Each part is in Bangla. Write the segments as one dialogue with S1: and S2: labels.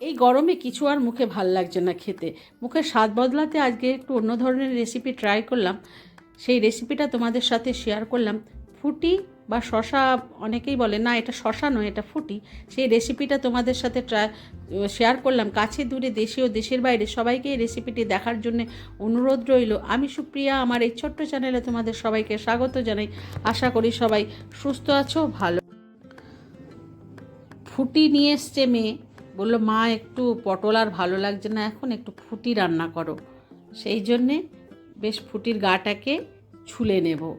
S1: এই গরমে কিছু আর মুখে ভালো লাগছে না খেতে। মুখের স্বাদ বদলাতে আজকে একটু অন্য ধরনের রেসিপি ট্রাই করলাম। সেই রেসিপিটা তোমাদের সাথে শেয়ার করলাম। ফুটি বা শশা অনেকেই বলে, না, এটা শশা নয়, এটা ফুটি। সেই রেসিপিটা তোমাদের সাথে ট্রাই শেয়ার করলাম। কাছে দূরে দেশে ও দেশের বাইরে সবাইকে এই রেসিপিটি দেখার জন্য অনুরোধ রইল। আমি সুপ্রিয়া, আমার এই ছোট্ট চ্যানেলে তোমাদের সবাইকে স্বাগত জানাই। আশা করি সবাই সুস্থ আছো, ভালো ফুটি নিয়ে এসছে মেয়ে। বলল, মা, একটু পটল আর ভালো লাগছে না এখন, একটু ফুটি রান্না করো। সেই জন্যে বেশ ফুটির গাটাকে ছুলে নেব।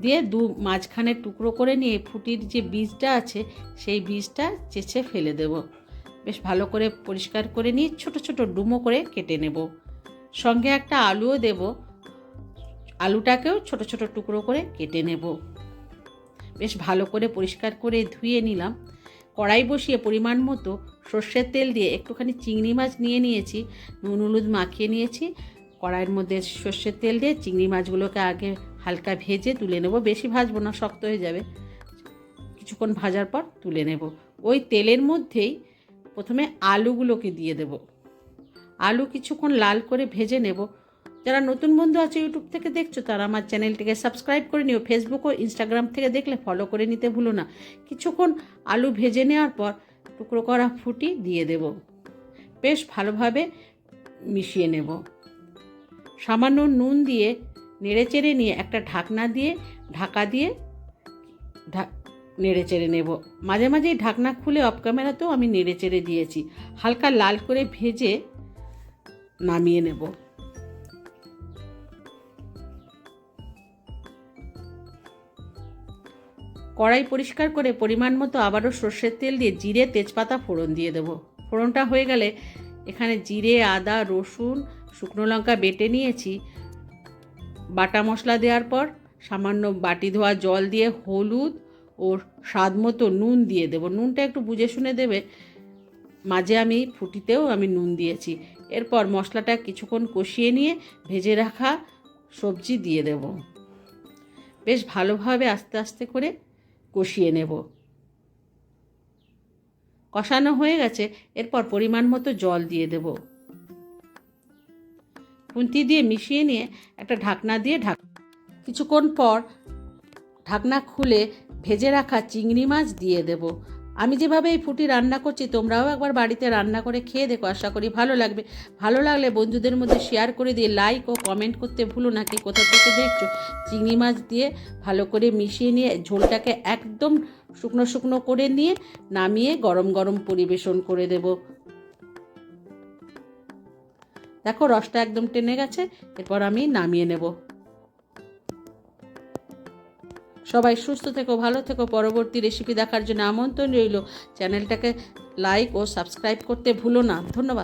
S1: দিয়ে দু মাঝখানে টুকরো করে নিয়ে ফুটির যে বীজটা আছে, সেই বীজটা চেঁচে ফেলে দেব। বেশ ভালো করে পরিষ্কার করে নিয়ে ছোট ছোট ডুমো করে কেটে নেব। সঙ্গে একটা আলুও দেব। আলুটাকেও ছোট ছোট টুকরো করে কেটে নেব। বেশ ভালো করে পরিষ্কার করে ধুয়ে নিলাম। কড়াই বসিয়ে পরিমাণ মতো সর্ষের তেল দিয়ে একটুখানি চিংড়ি মাছ নিয়ে নিয়েছি, নুন হলুদ মাখিয়ে নিয়েছি। কড়াইয়ের মধ্যে সর্ষের তেল দিয়ে চিংড়ি মাছগুলোকে আগে হালকা ভেজে তুলে নেব। বেশি ভাজবো না, শক্ত হয়ে যাবে। কিছুক্ষণ ভাজার পর তুলে নেব। ওই তেলের মধ্যেই প্রথমে আলুগুলোকে দিয়ে দেব। আলু কিছুক্ষণ লাল করে ভেজে নেব। যারা নতুন বন্ধু আছে ইউটিউব থেকে দেখছ, তারা আমার চ্যানেলটিকে সাবস্ক্রাইব করে নিও। ফেসবুক ও ইনস্টাগ্রাম থেকে দেখলে ফলো করে নিতে ভুলো না। কিছুক্ষণ আলু ভেজে নেওয়ার পর টুকরো করা ফুটি দিয়ে দেব। বেশ ভালোভাবে মিশিয়ে নেব। সামান্য নুন দিয়ে নেড়ে চেড়ে নিয়ে একটা ঢাকনা দিয়ে, ঢাকা দিয়ে নেড়ে চেড়ে নেব। মাঝে মাঝেই ঢাকনা খুলে অফ ক্যামেরাতেও আমি নেড়ে চেড়ে দিয়েছি। হালকা লাল করে ভেজে নামিয়ে নেব। কড়াই পরিষ্কার করে পরিমাণ মতো আবারও সর্ষের তেল দিয়ে জিরে তেজপাতা ফোড়ন দিয়ে দেবো। ফোড়নটা হয়ে গেলে এখানে জিরে, আদা, রসুন, শুকনো লঙ্কা বেটে নিয়েছি। বাটা মশলা দেওয়ার পর সামান্য বাটি ধোয়া জল দিয়ে হলুদ ও স্বাদ মতো নুন দিয়ে দেবো। নুনটা একটু বুঝে শুনে দেবে। মাঝে আমি ফুটিতেও আমি নুন দিয়েছি। এরপর মশলাটা কিছুক্ষণ কষিয়ে নিয়ে ভেজে রাখা সবজি দিয়ে দেব। বেশ ভালোভাবে আস্তে আস্তে করে কষিয়ে নেব। কষানো হয়ে গেছে, এরপর পরিমাণ মতো জল দিয়ে দেব। খুন্তি দিয়ে মিশিয়ে নিয়ে একটা ঢাকনা দিয়ে ঢাক কিছুক্ষণ পর ঢাকনা খুলে ভেজে রাখা চিংড়ি মাছ দিয়ে দেব। আমি যেভাবে এই ফুটি রান্না করছি, তোমরাও একবার বাড়িতে রান্না করে খেয়ে দেখো, আশা করি ভালো লাগবে। ভালো লাগলে বন্ধুদের মধ্যে শেয়ার করে দিয়ে লাইক ও কমেন্ট করতে ভুলো না কি কোথা থেকে দেখছ। চিংড়ি মাছ দিয়ে ভালো করে মিশিয়ে নিয়ে ঝোলটাকে একদম শুকনো শুকনো করে নিয়ে নামিয়ে গরম গরম পরিবেশন করে দেব। দেখো রসটা একদম টেনে গেছে, এরপর আমি নামিয়ে নেব। সবাই সুস্থ থেকো, ভালো থেকো। পরবর্তী রেসিপি দেখার জন্য আমন্ত্রণ রইল। চ্যানেলটাকে লাইক ও সাবস্ক্রাইব করতে ভুলো না। ধন্যবাদ।